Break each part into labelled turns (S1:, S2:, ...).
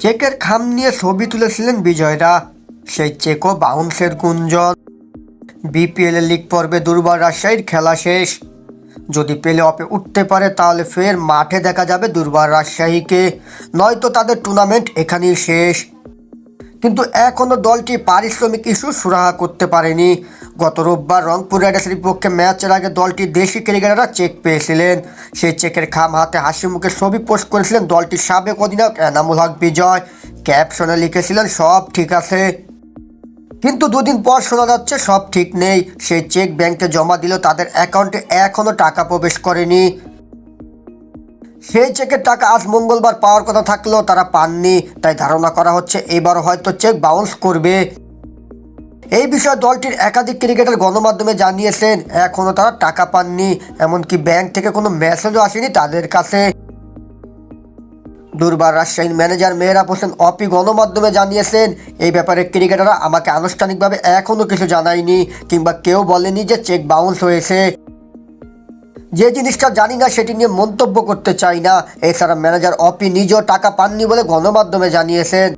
S1: চেকের খাম নিয়ে ছবি তুলেছিলেন বিজয়রা। সেই চেকও বাউন্সের গুঞ্জন। বিপিএল লিগ পর্বে দুর্বার রাজশাহীর খেলা শেষ। যদি পেলে অপে উঠতে পারে তাহলে ফের মাঠে দেখা যাবে দুর্বার রাজশাহীকে। নয়তো তাদের টুর্নামেন্ট এখানেই শেষ। কিন্তু এখনও দলটি পারিশ্রমিক ইস্যু সুরাহা করতে পারেনি। গত রোববার রংপুর রাইডার্সের বিপক্ষে ম্যাচের আগে দলটির দেশি ক্রিকেটাররা চেক পেয়েছিলেন। সেই চেকের খাম হাতে হাসি মুখে ছবি পোস্ট করেছিলেন দলটির সাবেক অধিনায়ক এনামুল হক বিজয়। ক্যাপশনে লিখেছিলেন, সব ঠিক আছে। কিন্তু দুদিন পর শোনা যাচ্ছে, সব ঠিক নেই। সেই চেক ব্যাংকে জমা দিলেও তাদের অ্যাকাউন্টে এখনও টাকা প্রবেশ করেনি। সেই চেকের টাকা আজ মঙ্গলবার পাওয়ার কথা থাকলেও তারা পাননি। তাই ধারণা করা হচ্ছে এবারও হয়তো চেক বাউন্স করবে। এই বিষয়ে দলটির একাধিক ক্রিকেটার গণমাধ্যমে জানিয়েছেন এখনও তারা টাকা পাননি। এমনকি ব্যাংক থেকে কোনো মেসেজও আসেনি তাদের কাছে। দুর্বার রাজশাহীর ম্যানেজার মেহরাব হোসেন অপি গণমাধ্যমে জানিয়েছেন, এই ব্যাপারে ক্রিকেটাররা আমাকে আনুষ্ঠানিকভাবে এখনও কিছু জানায়নি কিংবা কেউ বলেনি যে চেক বাউন্স হয়েছে। যে জিনিসটা জানি না, সেটি নিয়ে মন্তব্য করতে চাই না। এছাড়া ম্যানেজার অপি নিজেও টাকা পাননি বলে গণমাধ্যমে জানিয়েছেন।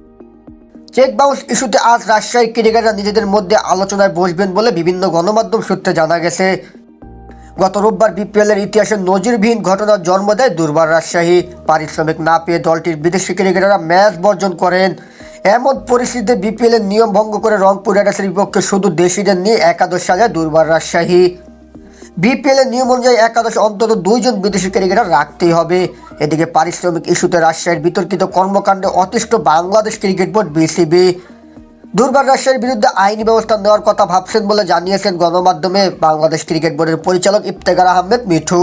S1: চেক বাউন্স ইস্যুতে আজ রাজশাহী ক্রিকেটাররা নিজেদের মধ্যে আলোচনায় বসবেন বলে বিভিন্ন গণমাধ্যম সূত্রে জানা গেছে। গত রোববার বিপিএল এর ইতিহাসে নজিরবিহীন ঘটনার জন্ম দেয় দুর্বার রাজশাহী। পারিশ্রমিক না পেয়ে দলটির বিদেশি ক্রিকেটাররা ম্যাচ বর্জন করেন। এমন পরিস্থিতিতে বিপিএল এর নিয়ম ভঙ্গ করে রংপুর রাইডার্সের বিপক্ষে শুধু দেশিদের নিয়ে একাদশ সাজায় দুর্বার রাজশাহী। বিপিএল এর নিয়ম অনুযায়ী একাদশ অন্তত দুইজন বিদেশি ক্রিকেটার রাখতেই হবে। এদিকে পারিশ্রমিক ইস্যুতে রাজশাহীর বিতর্কিত কর্মকাণ্ডে অতিষ্ঠ বাংলাদেশ ক্রিকেট বোর্ড বিসিবি দুর্বার রাশিয়ার বিরুদ্ধে আইনি ব্যবস্থা নেওয়ার কথা ভাবছেন বলে জানিয়েছেন গণমাধ্যমে। বাংলাদেশ ক্রিকেট বোর্ডের পরিচালক ইফতেখার আহমেদ মিঠু।